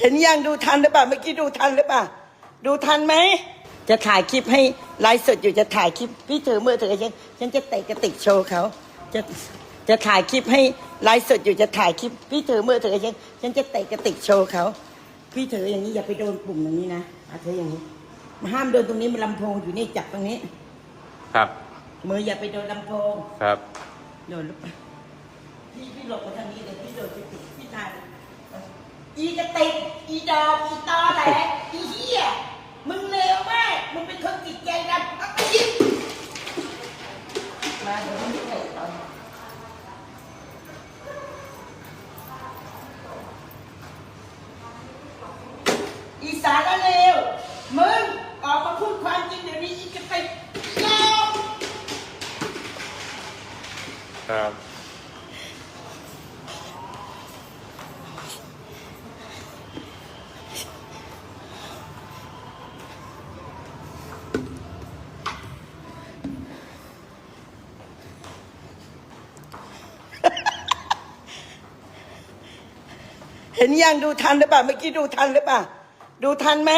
เห็นยังดูทันหรือเปล่าเมื่อกี้ดูทันหรือเปล่าดูทันไหมจะถ่ายคลิปให้ไลฟ์สดอยู่จะถ่ายคลิปพี่ถือมือถือฉันฉันจะเตะกระติกโชว์เขาจะจะถ่ายคลิปให้ไลฟ์สดอยู่จะถ่ายคลิปพี่ถือมือถือฉันฉันจะเตะกระติกโชว์เขาพี่ถืออย่างนี้อย่าไปโดนปุ่มอย่างนี้นะอาเธออย่างนี้ห้ามโดนตรงนี้มันลำโพงอยู่นี่จับตรงนี้ ครับ มืออย่าไปโดนลำโพงครับโดนหรือเปล่าพี่พี่หลบมาทางนี้เลยพี่โดนไปติดพี่ทาน อีกระติกอีดอกอีตอแหลอีเหี้ยมึงเลวมาก มึงเป็นคนจิตใจดำอาไปยิงมาเดี๋ยวมึงเตะตอยอีสารเลวมึงออกมาพูดความจริงเดี๋ยวนี้อีกระติกยอมครับ เห็นยังดูทันหรือเปล่าเมื่อกี้ดูทันหรือเปล่าดูทันไหม